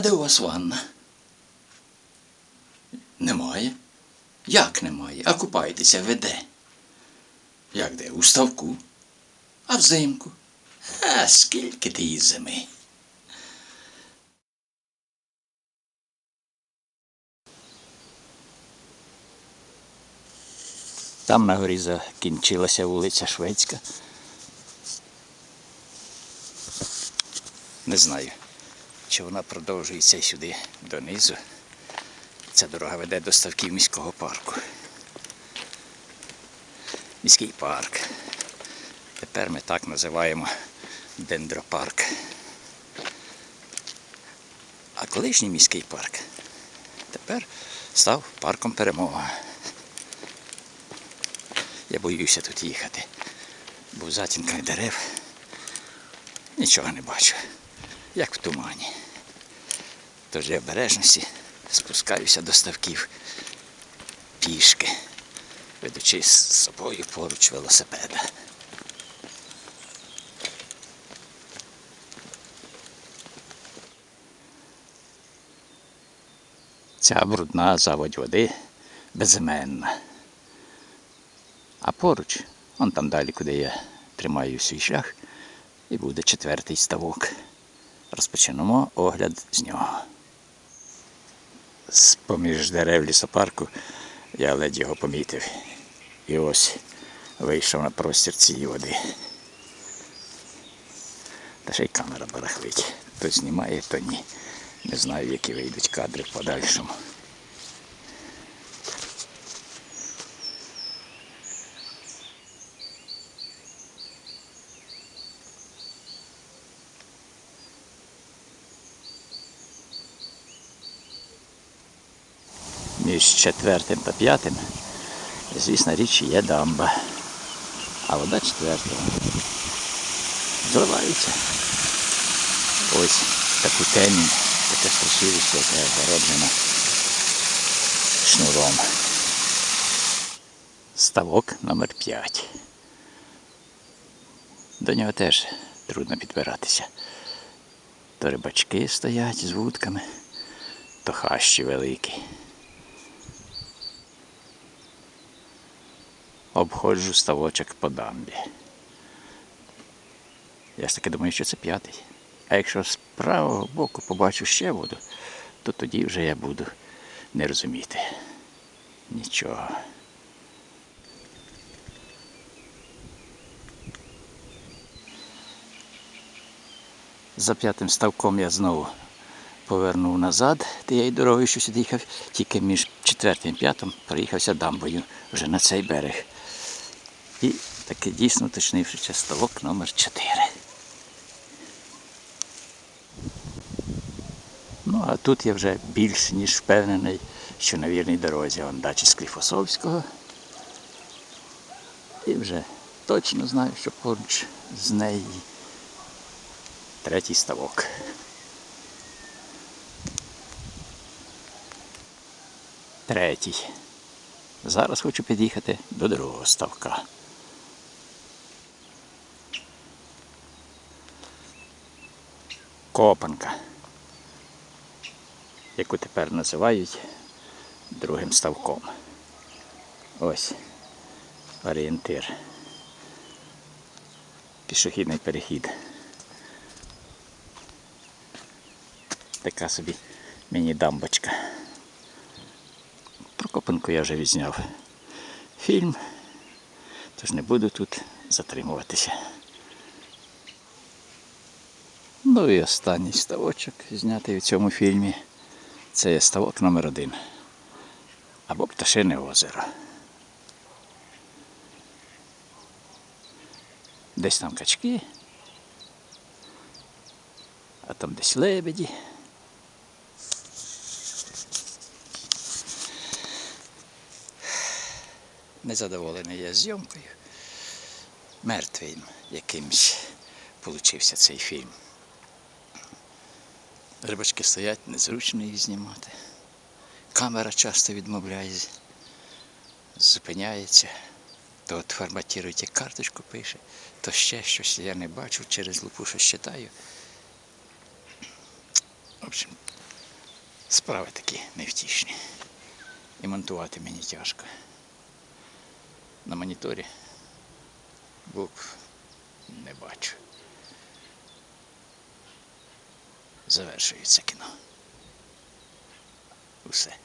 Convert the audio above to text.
де у вас ванна? Немає. Як немає? А купаєтеся ви де? Як де? У ставку. А взимку? А скільки ти її зими? Там на горі закінчилася вулиця Шведська. Не знаю, чи вона продовжується сюди донизу. Ця дорога веде до ставків міського парку. Міський парк. Тепер ми так називаємо дендропарк. А колишній міський парк тепер став парком перемога. Я боюся тут їхати, бо в затінках дерев нічого не бачу, як в тумані. Тож я обережності спускаюся до ставків пішки, ведучи з собою поруч велосипеда. Ця брудна заводь води безіменна. А поруч, он там далі, куди я тримаю свій шлях, і буде четвертий ставок. Розпочнемо огляд з нього. З поміж дерев лісопарку я ледь його помітив. І ось вийшов на простір цієї води. Та ще й камера барахлить. То знімає, то ні. Не знаю, які вийдуть кадри в подальшому. Між четвертим та п'ятим, звісно, річ є дамба. А вода четвертого. Зливається. Ось таку темінь, таке страшилище, яке огороджено шнуром. Ставок номер 5. До нього теж трудно підбиратися. То рибачки стоять з вудками, то хащі великі. Обходжу ставочок по дамбі. Я ж таки думаю, що це п'ятий. А якщо з правого боку побачу ще воду, то тоді вже я буду не розуміти нічого. За п'ятим ставком я знову повернув назад тією дорогою, що сюди їхав, тільки між четвертим і п'ятим проїхався дамбою вже на цей берег. І таки дійсно уточнивши ставок номер 4 Ну, а тут я вже більш ніж впевнений, що на вірній дорозі вон дачі Скліфосовського. І вже точно знаю, що поруч з неї третій ставок. Третій. Зараз хочу під'їхати до другого ставка. Копанка, яку тепер називають другим ставком. Ось орієнтир. Пішохідний перехід. Така собі міні-дамбочка. Про Копанку я вже відзняв фільм, тож не буду тут затримуватися. Ну і останній ставочок знятий у цьому фільмі. Це є ставок номер один. Або Пташине озеро. Десь там качки, а там десь лебеді. Незадоволений я зйомкою. Мертвим якимсь получився цей фільм. Рибачки стоять, незручно їх знімати. Камера часто відмовляє, зупиняється, то от форматують як карточку пише, то ще щось я не бачу, через лупу щось читаю. В общем, Справи такі невтішні. І монтувати мені тяжко. На моніторі букв не бачу. Завершується кіно. Усе.